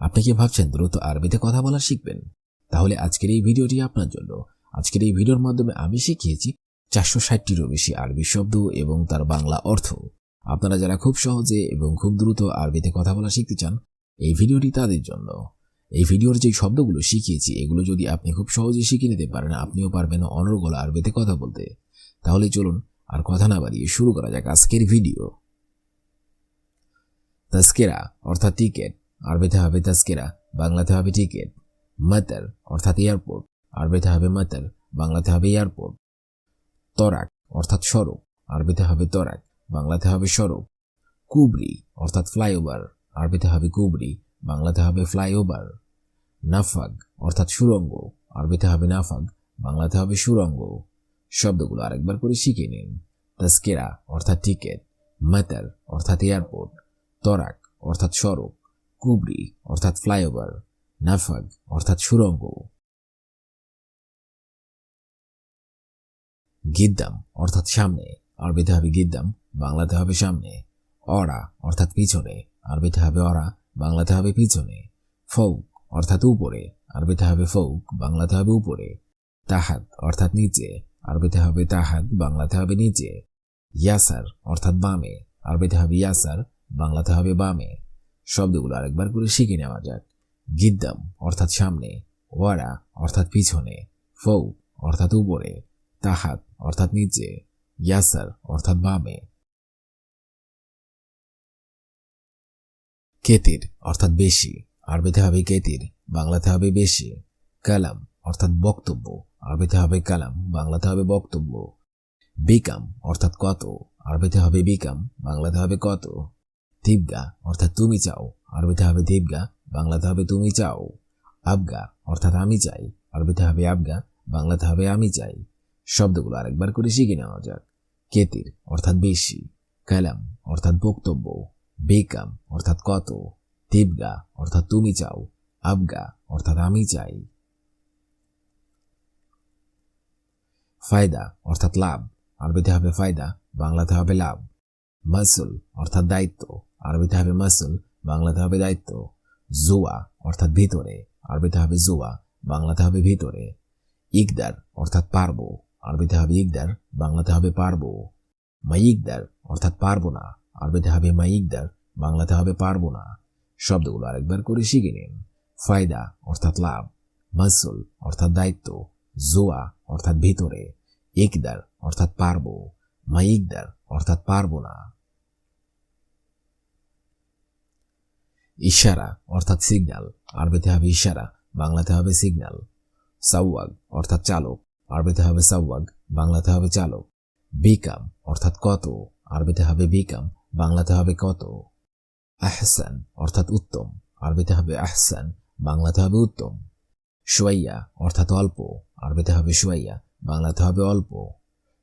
আপনি কি ভাবছেন দ্রুত আরবিতে কথা বলা শিখবেন? তাহলে আজকের এই ভিডিওটি আপনার জন্য। আজকের এই ভিডিওর মাধ্যমে আমি শিখিয়েছি চারশো ষাটটিরও বেশি আরবি শব্দ এবং তার বাংলা অর্থ। আপনারা যারা খুব সহজে এবং খুব দ্রুত আরবিতে কথা বলা শিখতে চান, এই ভিডিওটি তাদের জন্য। এই ভিডিওর যে শব্দগুলো শিখিয়েছি, এগুলো যদি আপনি খুব সহজে শিখে নিতে পারেন, আপনিও পারবেন অনর্গল আরবিতে কথা বলতে। তাহলে চলুন আর কথা না বাড়িয়ে শুরু করা যাক আজকের ভিডিও। তাস্কেরা অর্থাৎ টিকেট। আরবিতে হবে তাস্কেরা বাংলাতে হবে টিকেট। মাতার অর্থাৎ এয়ারপোর্ট। আরবিতে হবে মাতার বাংলাতে হবে এয়ারপোর্ট। তরাক, অর্থাৎ সড়ক। আরবিতে হবে তরাক বাংলাতে হবে সড়ক। কুবরি, অর্থাৎ ফ্লাইওভার। আরবিতে হবে কুবরি বাংলাতে হবে ফ্লাইওভার। নাফাগ অর্থাৎ সুরঙ্গ। আরবিতে হবে নাফাগ বাংলাতে হবে সুরঙ্গ। শব্দগুলো আরেকবার করে শিখে নিন। তাস্কেরা অর্থাৎ টিকেট। মাতার অর্থাৎ এয়ারপোর্ট। তরাক, অর্থাৎ সড়ক। কুবরি অর্থাৎ ফ্লাইওভার, নাফাগ, অর্থাৎ সুরঙ্গ গিদ্দাম, অর্থাৎ সামনে, আরবিতে হবে গিদ্দাম, বাংলাতে হবে সামনে। অরা, অর্থাৎ পিছনে, আরবিতে হবে অরা, বাংলাতে হবে পিছনে। ফৌক, অর্থাৎ উপরে, আরবিতে হবে ফৌক, বাংলাতে হবে উপরে। তাহাত, অর্থাৎ নিচে, আরবিতে হবে তাহাত, বাংলাতে হবে নিচে। ইয়াসার, অর্থাৎ বামে, আরবিতে হবে ইয়াসার, বাংলাতে হবে বামে। শব্দগুলো আরেকবার করে শিখে নেওয়া যাক। গিদ্দাম, অর্থাৎ সামনে, ওয়ারা, অর্থাৎ পিছনে, ফৌ, অর্থাৎ উপরে, তাহাত, অর্থাৎ নিচে, ইয়াসার, অর্থাৎ বামে। কেতির, অর্থাৎ বেশি, আরবিতে হবে কেতির, বাংলাতে হবে বেশি। কালাম, অর্থাৎ বক্তব্য, আরবিতে হবে কালাম, বাংলাতে হবে বক্তব্য। বিকাম, অর্থাৎ কত, আরবিতে হবে বিকাম, বাংলাতে হবে কত। দিবগা অর্থাৎ তুমি চাও। আরবিতে হবে দিবগা বাংলাতে হবে তুমি চাও। আবগা অর্থাৎ আমি চাই। আরবিতে হবে আবগা বাংলাতে হবে আমি চাই। শব্দগুলো আরেকবার করে শিখে নেওয়া যাক। কেতির, অর্থাৎ বেশি। কালাম, অর্থাৎ বক্তব্য। বেকাম, অর্থাৎ কত। দিবগা অর্থাৎ তুমি চাও। আবগা অর্থাৎ আমি চাই। ফায়দা, অর্থাৎ লাভ। আরবিতে হবে ফায়দা, বাংলাতে হবে লাভ। মাসুল, অর্থাৎ দায়িত্ব। আরবিতে হবে মাসুল বাংলাতে হবে দায়িত্ব। জুয়া, অর্থাৎ ভিতরে। আরবিতে হবে জুয়া বাংলাতে হবে ভিতরে। ইকদার, অর্থাৎ পারব। আরবিতে হবে ইকদার বাংলাতে হবে পারব। মাইকদার, অর্থাৎ পারব না। আরবিতে হবে মাইকদার বাংলাতে হবে পারব না। শব্দগুলো আরেকবার করে শিখে নিন। ফায়দা, অর্থাৎ লাভ। মাসুল, অর্থাৎ দায়িত্ব। জোয়া, অর্থাৎ ভিতরে। ইকদার, অর্থাৎ পারব। মাইকদার, অর্থাৎ পারব না। ইশারা, অর্থাৎ সিগন্যাল আরবিতে হবে ইশারা, বাংলাতে হবে সিগন্যাল সাওয়াগ, অর্থাৎ চালক। আরবিতে হবে সাওয়াগ, বাংলাতে হবে চালক। বিকাম, অর্থাৎ কত। আরবিতে হবে বিকাম, বাংলাতে হবে কত। আহসান, অর্থাৎ উত্তম। আরবিতে হবে আহসান, বাংলাতে হবে উত্তম। সোয়াইয়া, অর্থাৎ অল্প। আরবিতে হবে সোয়াইয়া, বাংলাতে হবে অল্প।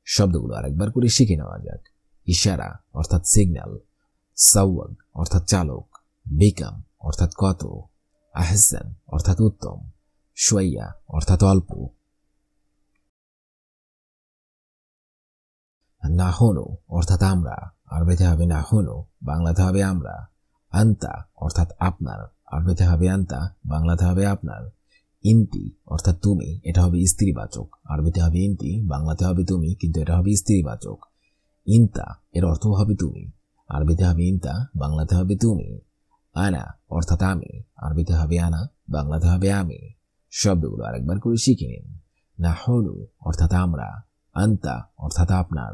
শব্দগুলো আরেকবার করে শিখে নেওয়া যাক। ইশারা, অর্থাৎ সিগন্যাল সাওয়াগ, অর্থাৎ চালক। বিকাম অর্থাৎ কত? আহসান অর্থাৎ উত্তম। সোয়াইয়া অর্থাৎ অল্প। না হনো অর্থাৎ আমরা। আরবিতে হবে না হনো বাংলাতে হবে আমরা। আন্তা অর্থাৎ আপনার। আরবিতে হবে আন্তা বাংলাতে হবে আপনার। ইন্তি অর্থাৎ তুমি, এটা হবে স্ত্রীবাচক। আরবিতে হবে ইন্তি বাংলাতে হবে তুমি, কিন্তু এটা হবে স্ত্রীবাচক। ইন্তা এর অর্থ হবে তুমি। আরবিতে হবে ইন্তা বাংলাতে হবে তুমি। আনা অর্থাৎ আমি, আরবিতে হবে আনা, বাংলাতে হবে আমি, শব্দগুলো আরেকবার করে শিখে নিন। না হলু অর্থাৎ আমরা, আন্তা, অর্থাৎ আপনার,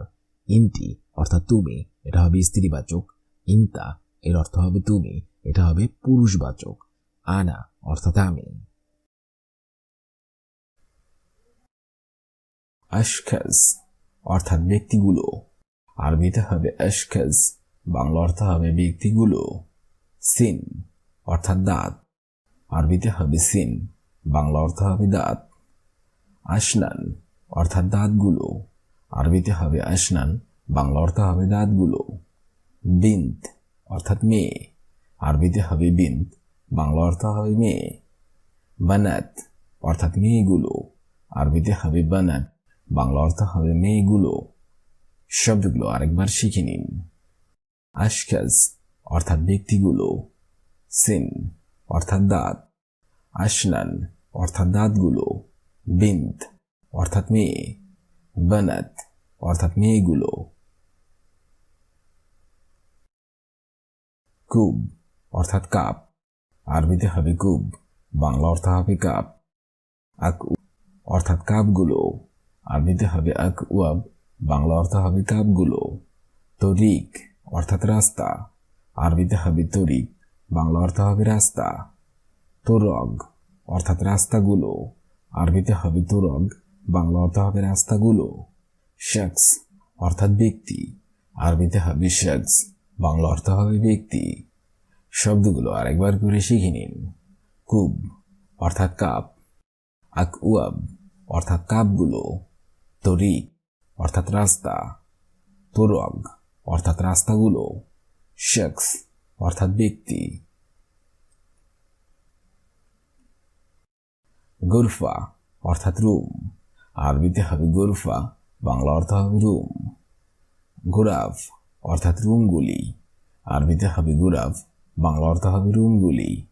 ইন্তি, অর্থাৎ তুমি, এটা হবে স্ত্রীবাচক, ইন্তা, এর অর্থ হবে তুমি, এটা হবে পুরুষবাচক, আনা, অর্থাৎ আমি। আশখাজ, অর্থাৎ ব্যক্তিগুলো, আরবিতে হবে আশখাজ, বাংলা অর্থ হবে ব্যক্তিগুলো। সিন, অর্থাৎ দাঁত। আরবিতে হবে সিন, বাংলা অর্থ হবে দাঁত। আসনান অর্থাৎ দাঁতগুলো। আরবিতে হবে আসনান বাংলা অর্থ হবে দাঁতগুলো। বিন্ত অর্থাৎ মেয়ে। আরবিতে হবে বিন্ত বাংলা অর্থ হবে মেয়ে। বানাত, অর্থাৎ মেয়েগুলো। আরবিতে হবে বানাত, বাংলা অর্থ হবে মেয়েগুলো। শব্দগুলো আরেকবার শিখে নিন। আশকাজ অর্থাৎ ব্যক্তিগুলো, সিন, অর্থাৎ দাঁত, আশনান, অর্থাৎ দাঁতগুলো বিন্ত অর্থাৎ মেয়ে, বানাত, অর্থাৎ মেয়েগুলো। কুব, অর্থাৎ কাপ, আরবিতে হবে কুব, বাংলা অর্থ হবে কাপ, আক অর্থাৎ কাপগুলো, আরবিতে হবে আক ওয়াব বাংলা অর্থ হবে কাপগুলো। তরিক, অর্থাৎ রাস্তা আরবিতে হবে তরিক বাংলা অর্থ হবে রাস্তা, তোরগ, অর্থাৎ রাস্তাগুলো। আরবিতে হবে তোরগ, বাংলা অর্থ হবে রাস্তাগুলো। শখস, অর্থাৎ ব্যক্তি। আরবিতে হবে শখস, বাংলা অর্থ হবে ব্যক্তি। শব্দগুলো আরেকবার করে শিখে নিন। কুব, অর্থাৎ কাপ। আকউয়াব অর্থাৎ কাপগুলো। তরিক অর্থাৎ রাস্তা। তোরগ, অর্থাৎ রাস্তাগুলো। শখস অর্থাৎ ব্যক্তি। গুরফা, অর্থাৎ রুম। আরবিতে হবে গুরফা, বাংলা অর্থ হবে রুম। গুরাফ, অর্থাৎ রুমগুলি। আরবিতে হবে গুরাফ, বাংলা অর্থ হবে রুমগুলি।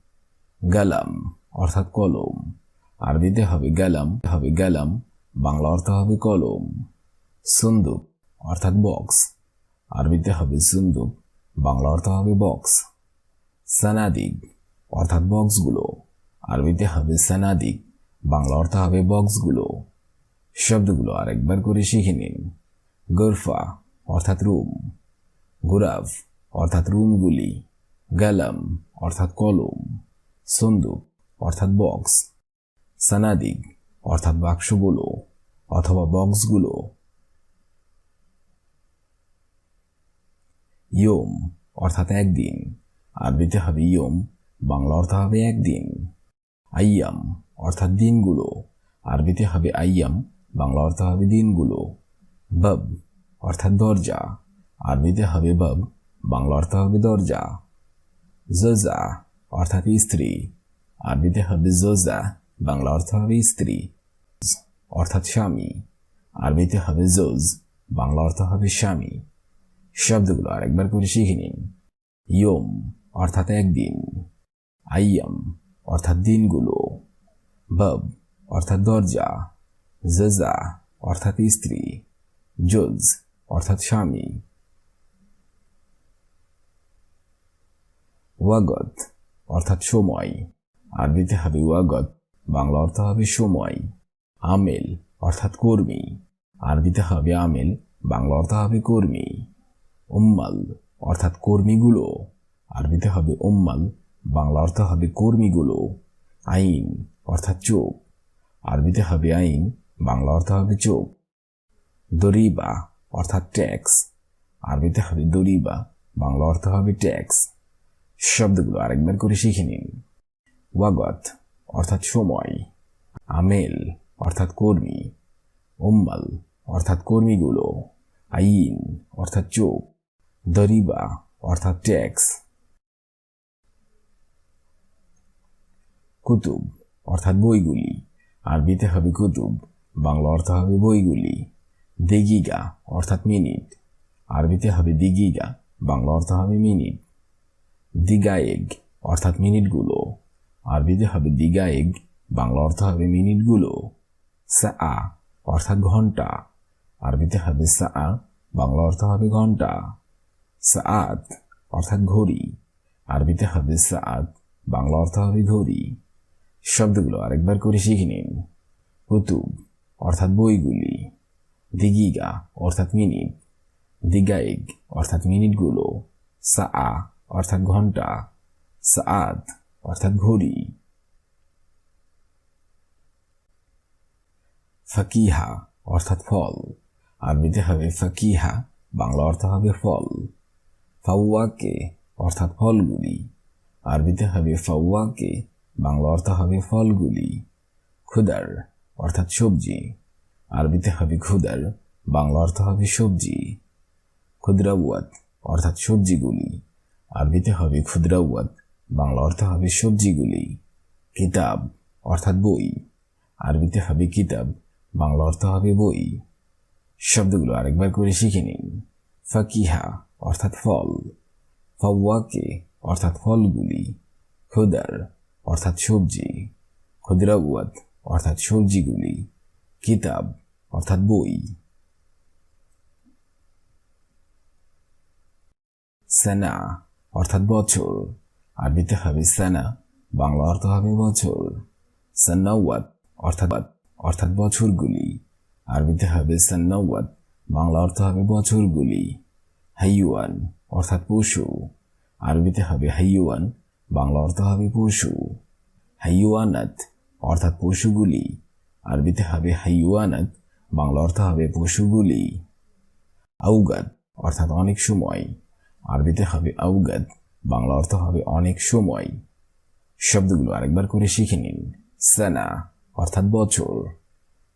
গালাম, অর্থাৎ কলম। আরবিতে হবে গালাম হবে গালাম, বাংলা অর্থ হবে কলম। সুন্দুক, অর্থাৎ বক্স। আরবিতে হবে সুন্দুক বাংলা অর্থ হবে বক্স সানাদিক অর্থাৎ বক্সগুলো আরবিতে হবে সানাদিক বাংলা অর্থ হবে বক্সগুলো শব্দগুলো আরেকবার করে শিখে নিন। গরফা, অর্থাৎ রুম। গুরাফ, অর্থাৎ রুমগুলি। গালাম, অর্থাৎ কলম। সন্দুক, অর্থাৎ বক্স সানাদিক অর্থাৎ বাক্সগুলো, অথবা বক্সগুলো ইয়ম, অর্থাৎ একদিন। আরবিতে হবে ইয়ম, বাংলা অর্থ হবে একদিন। আইয়াম, অর্থাৎ দিনগুলো। আরবিতে হবে আইয়াম, বাংলা অর্থ হবে দিনগুলো। বব, অর্থাৎ দরজা। আরবিতে হবে বব, বাংলা অর্থ হবে দরজা। জজা, অর্থাৎ স্ত্রী। আরবিতে হবে জোজা, বাংলা অর্থ হবে স্ত্রী। অর্থাৎ স্বামী। আরবিতে হবে জোজ, বাংলা অর্থ হবে স্বামী। শব্দগুলো আরেকবার করে শিখে নিন। ইয়ম অর্থাৎ একদিন। আইয়াম অর্থাৎ দিনগুলো। বব অর্থাৎ দরজা। জজা অর্থাৎ স্ত্রী। জোজ অর্থাৎ স্বামী। ওয়াগত অর্থাৎ সময়। আরবিতে হবে ওয়াগত, বাংলা অর্থ হবে সময়। আমেল অর্থাৎ কর্মী। আরবিতে হবে আমেল, বাংলা অর্থ হবে কর্মী। উম্মাল, অর্থাৎ কর্মীগুলো। আরবিতে হবে উম্মাল, বাংলা অর্থ হবে কর্মীগুলো। আইন, অর্থাৎ চোখ। আরবিতে হবে আইন, বাংলা অর্থ হবে চোখ। দরিবা, অর্থাৎ ট্যাক্স। আরবিতে হবে দরিবা, বাংলা অর্থ হবে ট্যাক্স। শব্দগুলো আরেকবার করে শিখে নিন। ওয়াগত, অর্থাৎ সময়। আমেল, অর্থাৎ কর্মী। উম্মাল, অর্থাৎ কর্মীগুলো। আইন, অর্থাৎ চোখ। দরিবা, অর্থাৎ ট্যাক্স। কুতুব, অর্থাৎ বইগুলি। আরবিতে হবে কুতুব, বাংলা অর্থ হবে বইগুলি। দেগিগা, অর্থাৎ মিনিট। আরবিতে হবে দিগিগা, বাংলা অর্থ হবে মিনিট। দিগায়েগ, অর্থাৎ মিনিটগুলো। আরবিতে হবে দিগায়েগ, বাংলা অর্থ হবে মিনিটগুলো। সা অর্থাৎ ঘণ্টা। আরবিতে হবে সা বাংলা অর্থ হবে ঘণ্টা। সাআত অর্থাৎ ঘড়ি। আরবিতে হবে সাআত, বাংলা অর্থ হবে ঘড়ি। শব্দগুলো আরেকবার করে শিখে নিন। কুতুব অর্থাৎ বইগুলি। দিগিগা অর্থাৎ মিনিট। দিগাইগ অর্থাৎ মিনিটগুলো। সা অর্থাৎ ঘণ্টা। সাআত অর্থাৎ ঘড়ি। ফাকিহা অর্থাৎ ফল। আরবিতে হবে ফাকিহা, বাংলা অর্থ হবে ফল। ফাউয়াকে অর্থাৎ ফলগুলি। আরবিতে হবে ফাউয়াকে বাংলা অর্থ হবে ফলগুলি। খুদার, অর্থাৎ সবজি। আরবিতে হবে খুদার, বাংলা অর্থ হবে সবজি। ক্ষুদ্রাওয়াত অর্থাৎ সবজিগুলি। আরবিতে হবে ক্ষুদ্রাওয়াত বাংলা অর্থ হবে সবজিগুলি। কিতাব, অর্থাৎ বই। আরবিতে হবে কিতাব, বাংলা অর্থ হবে বই। শব্দগুলো আরেকবার করে শিখে নিন। ফাকিহা অর্থাৎ ফল। ফাওয়াকে, অর্থাৎ ফলগুলি। খুদার, অর্থাৎ সবজি। ক্ষুদ্রাওয়াত অর্থাৎ সবজিগুলি। কিতাব, অর্থাৎ বই। সেনা, অর্থাৎ বছর। আরবিতে হবে সেনা, বাংলা অর্থ হবে বছর। সান্নাওয়াত, অর্থাৎ অর্থাৎ বছরগুলি। আরবিতে হবে সান্নাওয়াত, বাংলা অর্থ হবে বছরগুলি। হাইয়ুয়ান অর্থাৎ পশু। আরবিতে হবে হাইয়ুয়ান, বাংলা অর্থ হবে পশু। হাইয়ুয়ানাত অর্থাৎ পশুগুলি। আরবিতে হবে হাইয়ুয়ানাত, বাংলা অর্থ হবে পশুগুলি। আউগাদ অর্থাৎ অনেক সময়। আরবিতে হবে আউগাদ বাংলা অর্থ হবে অনেক সময়। শব্দগুলো আরেকবার করে শিখে নিন। সানা অর্থাৎ বছর।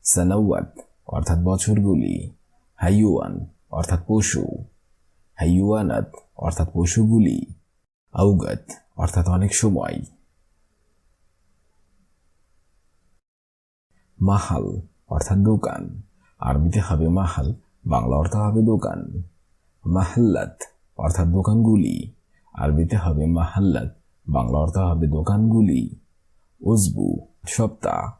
সানাওয়াত অর্থাৎ বছরগুলি। হাইয়ুয়ান অর্থাৎ পশু। হাইয়ুয়ানাত অর্থাৎ পশুগুলি আউগাত অর্থাৎ অনেক সময়। মাহাল, অর্থাৎ দোকান। আরবিতে হবে মাহাল, বাংলা অর্থ হবে দোকান। মাহাল্লাত, অর্থাৎ দোকানগুলি। আরবিতে হবে মাহাল্লাত, বাংলা অর্থ হবে দোকানগুলি। উজবু সপ্তাহ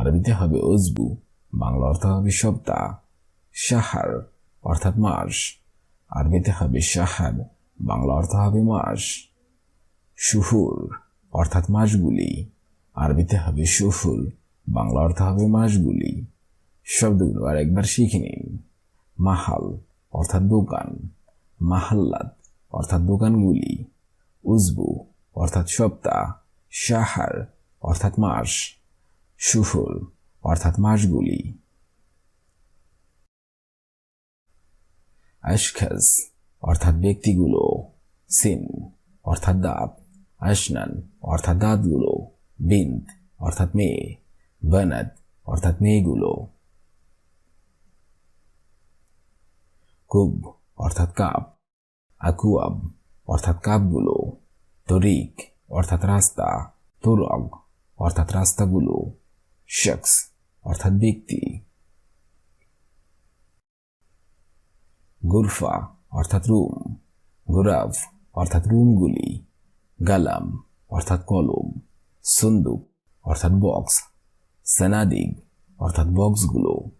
আরবিতে হবে উজবু বাংলা অর্থ হবে সপ্তাহ সাহার অর্থাৎ মাস। আরবিতে হবে সাহার বাংলা অর্থ হবে মাস। শুহুর অর্থাৎ মাসগুলি। আরবিতে হবে শুহুর, বাংলা অর্থ হবে মাসগুলি। শব্দগুলো আর একবার শিখে নিন। মাহাল অর্থাৎ দোকান। মাহাল্লাত অর্থাৎ দোকানগুলি। উজবু অর্থাৎ সপ্তাহ। সাহার অর্থাৎ মাস। শুহুর অর্থাৎ মাসগুলি। আশখাস অর্থাৎ ব্যক্তিগুলো সিন অর্থাৎ দাঁত, আশনান, অর্থাৎ দাঁতগুলো, বিন্দ, অর্থাৎ মেয়ে, বানাত, অর্থাৎ মেয়েগুলো, কুব, অর্থাৎ কাপ, আকুয়াব, অর্থাৎ কাপগুলো, তরিক, অর্থাৎ রাস্তা, তোরগ, অর্থাৎ রাস্তাগুলো, শখস, অর্থাৎ ব্যক্তি গুরফা, অর্থাৎ রুম, গুরাফ, অর্থাৎ রুমগুলি, গালাম, অর্থাৎ কলম, সন্দুক, অর্থাৎ বক্স, সেনাদিগ, অর্থাৎ বক্সগুলো।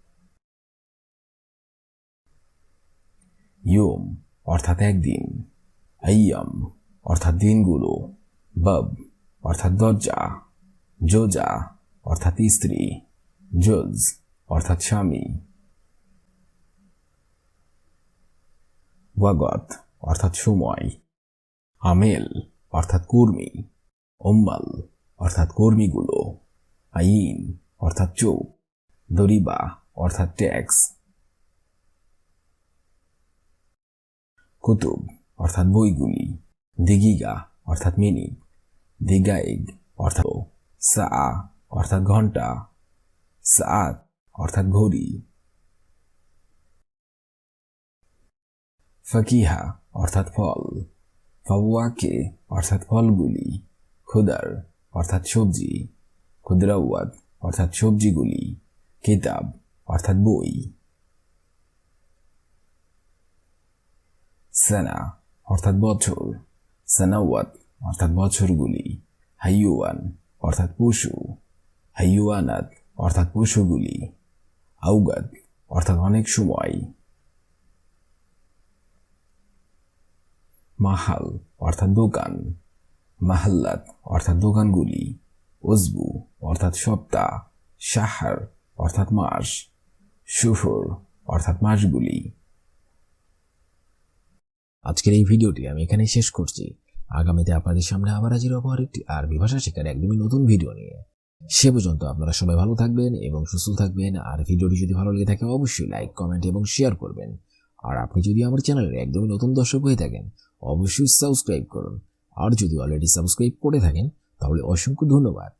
ইয়ম, অর্থাৎ একদিন। আইয়াম অর্থাৎ দিনগুলো। বব, অর্থাৎ দরজা। জোজা, অর্থাৎ স্ত্রী। জজ, অর্থাৎ স্বামী। ওয়াগত, অর্থাৎ সময়। আমেল, অর্থাৎ কর্মী। ওম্মাল, অর্থাৎ কর্মীগুলো। আইন, অর্থাৎ চোখ। দরিবা, অর্থাৎ ট্যাক্স। কুতুব, অর্থাৎ বইগুলি। দিগিগা, অর্থাৎ মিনিট দিগাইগ, অর্থাৎ সা, অর্থাৎ ঘণ্টা সাত অর্থাৎ ঘড়ি। ফকিহা, অর্থাৎ ফল। ফাওয়াকে, অর্থাৎ ফলগুলি। খুদার, অর্থাৎ সবজি। ক্ষুদ্রাওয়াত অর্থাৎ সবজিগুলি। কিতাব, অর্থাৎ বই। সেনা, অর্থাৎ বছর। সেনাওয়াত, অর্থাৎ বছরগুলি। হাইয়ুয়ান, অর্থাৎ পশু। হাইয়ুয়ানাত, অর্থাৎ পশুগুলি। আউগাদ অর্থাৎ অনেক সময়। মাহাল, অর্থাৎ দোকান। মাহাল্লাত, অর্থাৎ দোকানগুলি। উজবু অর্থাৎ সপ্তাহ। সাহার অর্থাৎ মাস। শুহুর, অর্থাৎ মাসগুলি। আজকের এই ভিডিওটি আমি এখানেই শেষ করছি। আগামীতে আপনাদের সামনে আবার হাজির হব আরেকটি আরবি ভাষা শেখার একদমই নতুন ভিডিও নিয়ে। সে পর্যন্ত আপনারা সবাই ভালো থাকবেন এবং সুস্থ থাকবেন। আর ভিডিওটি যদি ভালো লেগে থাকে, অবশ্যই লাইক, কমেন্ট এবং শেয়ার করবেন। আর আপনি যদি আমার চ্যানেলের একদমই নতুন দর্শক হয়ে থাকেন অবশ্যই সাবস্ক্রাইব করুন। আর যদি অলরেডি সাবস্ক্রাইব করে থাকেন তাহলে অসংখ্য ধন্যবাদ।